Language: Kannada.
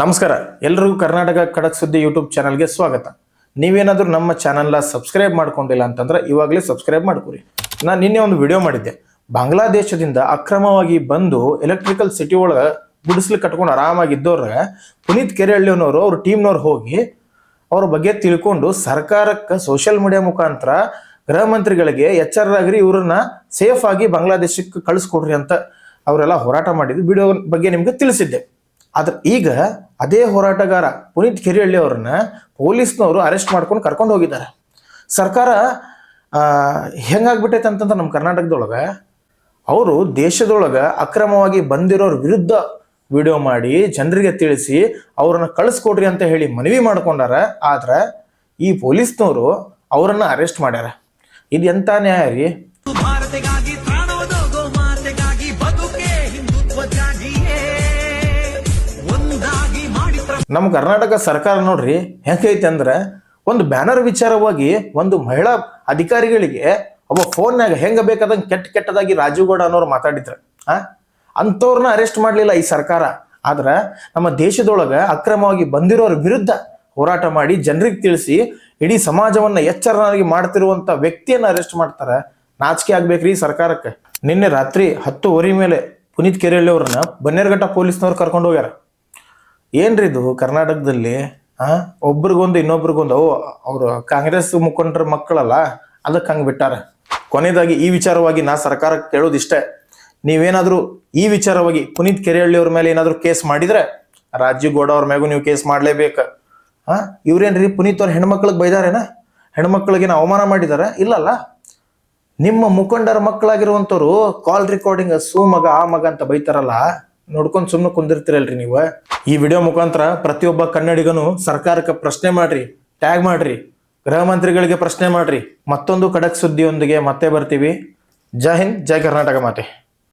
ನಮಸ್ಕಾರ. ಎಲ್ರಿಗೂ ಕರ್ನಾಟಕ ಖಡಕ್ ಸುದ್ದಿ ಯೂಟ್ಯೂಬ್ ಚಾನಲ್ಗೆ ಸ್ವಾಗತ. ನೀವೇನಾದರೂ ನಮ್ಮ ಚಾನಲ್ನ ಸಬ್ಸ್ಕ್ರೈಬ್ ಮಾಡ್ಕೊಂಡಿಲ್ಲ ಅಂತಂದ್ರೆ ಇವಾಗಲೇ ಸಬ್ಸ್ಕ್ರೈಬ್ ಮಾಡ್ಕೊರಿ ನಾನು ನಿನ್ನೆ ಒಂದು ವಿಡಿಯೋ ಮಾಡಿದ್ದೆ. ಬಾಂಗ್ಲಾದೇಶದಿಂದ ಅಕ್ರಮವಾಗಿ ಬಂದು ಎಲೆಕ್ಟ್ರಿಕಲ್ ಸಿಟಿ ಒಳಗೆ ಗುಡಿಸ್ಲು ಕಟ್ಕೊಂಡು ಆರಾಮಾಗಿದ್ದವ್ರ ಪುನೀತ್ ಕೆರೆಹಳ್ಳಿಯವ್ನವರು ಅವ್ರ ಟೀಮ್ನವ್ರು ಹೋಗಿ ಅವ್ರ ಬಗ್ಗೆ ತಿಳ್ಕೊಂಡು ಸರ್ಕಾರಕ್ಕೆ ಸೋಷಿಯಲ್ ಮೀಡಿಯಾ ಮುಖಾಂತರ ಗೃಹ ಮಂತ್ರಿಗಳಿಗೆ ಎಚ್ಚರಾಗ್ರಿ ಇವ್ರನ್ನ ಸೇಫ್ ಆಗಿ ಬಾಂಗ್ಲಾದೇಶಕ್ಕೆ ಕಳಿಸ್ಕೊಡ್ರಿ ಅಂತ ಅವರೆಲ್ಲ ಹೋರಾಟ ಮಾಡಿದ್ದು. ವಿಡಿಯೋ ಬಗ್ಗೆ ನಿಮ್ಗೆ ತಿಳಿಸಿದ್ದೆ. ಆದ್ರೆ ಈಗ ಅದೇ ಹೋರಾಟಗಾರ ಪುನೀತ್ ಕೆರೆಹಳ್ಳಿ ಅವ್ರನ್ನ ಪೊಲೀಸ್ನವರು ಅರೆಸ್ಟ್ ಮಾಡ್ಕೊಂಡು ಕರ್ಕೊಂಡು ಹೋಗಿದ್ದಾರೆ. ಸರ್ಕಾರ ಹೆಂಗಾಗ್ಬಿಟ್ಟೈತೆ ಅಂತಂದ್ರೆ ನಮ್ಮ ಕರ್ನಾಟಕದೊಳಗೆ ಅವರು ದೇಶದೊಳಗೆ ಅಕ್ರಮವಾಗಿ ಬಂದಿರೋರ ವಿರುದ್ಧ ವಿಡಿಯೋ ಮಾಡಿ ಜನರಿಗೆ ತಿಳಿಸಿ ಅವ್ರನ್ನ ಕಳಿಸ್ಕೊಡ್ರಿ ಅಂತ ಹೇಳಿ ಮನವಿ ಮಾಡ್ಕೊಂಡಾರ. ಆದ್ರೆ ಈ ಪೊಲೀಸ್ನವರು ಅವರನ್ನು ಅರೆಸ್ಟ್ ಮಾಡ್ಯಾರ. ಇದು ಎಂಥ ನ್ಯಾಯ ರೀ? ನಮ್ಮ ಕರ್ನಾಟಕ ಸರ್ಕಾರ ನೋಡ್ರಿ ಹೆಂಗೈತೆ ಅಂದ್ರೆ ಒಂದು ಬ್ಯಾನರ್ ವಿಚಾರವಾಗಿ ಒಂದು ಮಹಿಳಾ ಅಧಿಕಾರಿಗಳಿಗೆ ಒಬ್ಬ ಫೋನ್ನಾಗ ಹೆಂಗ ಬೇಕಾದಂಗೆ ಕೆಟ್ಟ ಕೆಟ್ಟದಾಗಿ ರಾಜೀವ್ಗೌಡ ಅನ್ನೋರು ಮಾತಾಡಿದ್ರು. ಆ? ಅಂಥವ್ರನ್ನ ಅರೆಸ್ಟ್ ಮಾಡಲಿಲ್ಲ ಈ ಸರ್ಕಾರ. ಆದ್ರೆ ನಮ್ಮ ದೇಶದೊಳಗೆ ಅಕ್ರಮವಾಗಿ ಬಂದಿರೋರ ವಿರುದ್ಧ ಹೋರಾಟ ಮಾಡಿ ಜನರಿಗೆ ತಿಳಿಸಿ ಇಡೀ ಸಮಾಜವನ್ನ ಎಚ್ಚರನಾಗಿ ಮಾಡ್ತಿರುವಂತ ವ್ಯಕ್ತಿಯನ್ನ ಅರೆಸ್ಟ್ ಮಾಡ್ತಾರೆ. ನಾಚಿಕೆ ಆಗ್ಬೇಕ್ರಿ ಈ ಸರ್ಕಾರಕ್ಕೆ. ನಿನ್ನೆ ರಾತ್ರಿ ಹತ್ತುವರೆ ಮೇಲೆ ಪುನೀತ್ ಕೆರೆಹಳ್ಳಿ ಅವ್ರನ್ನ ಬನ್ನೇರ್ಘಟ್ಟ ಪೊಲೀಸ್ನವ್ರು ಕರ್ಕೊಂಡು ಹೋಗ್ಯಾರ. ಏನ್ರಿ ಇದು ಕರ್ನಾಟಕದಲ್ಲಿ, ಆ? ಒಬ್ರಿಗೊಂದು ಇನ್ನೊಬ್ರಿಗೊಂದು ಅವು ಅವರು ಕಾಂಗ್ರೆಸ್ ಮುಖಂಡರ ಮಕ್ಕಳಲ್ಲ, ಅದಕ್ಕೆ ಹಂಗೆ ಬಿಟ್ಟಾರ? ಕೊನೆಯದಾಗಿ ಈ ವಿಚಾರವಾಗಿ ನಾ ಸರ್ಕಾರಕ್ಕೆ ಕೇಳೋದಿಷ್ಟೇ. ನೀವೇನಾದರೂ ಈ ವಿಚಾರವಾಗಿ ಪುನೀತ್ ಕೆರೆಹಳ್ಳಿ ಅವ್ರ ಮೇಲೆ ಏನಾದರೂ ಕೇಸ್ ಮಾಡಿದ್ರೆ, ರಾಜೀವ್ ಗೌಡ ಅವ್ರ ಮ್ಯಾಗೂ ನೀವು ಕೇಸ್ ಮಾಡಲೇಬೇಕು. ಹಾ ಇವ್ರೇನ್ರಿ ಪುನೀತ್ ಅವ್ರ ಹೆಣ್ಮಕ್ಳಿಗೆ ಬೈದಾರೇನ? ಹೆಣ್ಮಕ್ಳಿಗೆ ಅವಮಾನ ಮಾಡಿದಾರ? ಇಲ್ಲಲ್ಲ. ನಿಮ್ಮ ಮುಖಂಡರ ಮಕ್ಕಳಾಗಿರುವಂಥವ್ರು ಕಾಲ್ ರೆಕಾರ್ಡಿಂಗ್ ಸೂ ಮಗ, ಆ ಮಗ ಅಂತ ಬೈತಾರಲ್ಲ ನೋಡ್ಕೊಂಡು ಸುಮ್ಮನೆ ಕುಂದಿರ್ತಿರಲ್ರಿ ನೀವು. ಈ ವಿಡಿಯೋ ಮುಖಾಂತರ ಪ್ರತಿಯೊಬ್ಬ ಕನ್ನಡಿಗನು ಸರ್ಕಾರಕ್ಕೆ ಪ್ರಶ್ನೆ ಮಾಡ್ರಿ ಟ್ಯಾಗ್ ಮಾಡ್ರಿ, ಗೃಹ ಮಂತ್ರಿಗಳಿಗೆ ಪ್ರಶ್ನೆ ಮಾಡ್ರಿ. ಮತ್ತೊಂದು ಖಡಕ್ ಸುದ್ದಿಯೊಂದಿಗೆ ಮತ್ತೆ ಬರ್ತೀವಿ. ಜೈ ಹಿಂದ್, ಜೈ ಕರ್ನಾಟಕ ಮಾತೆ.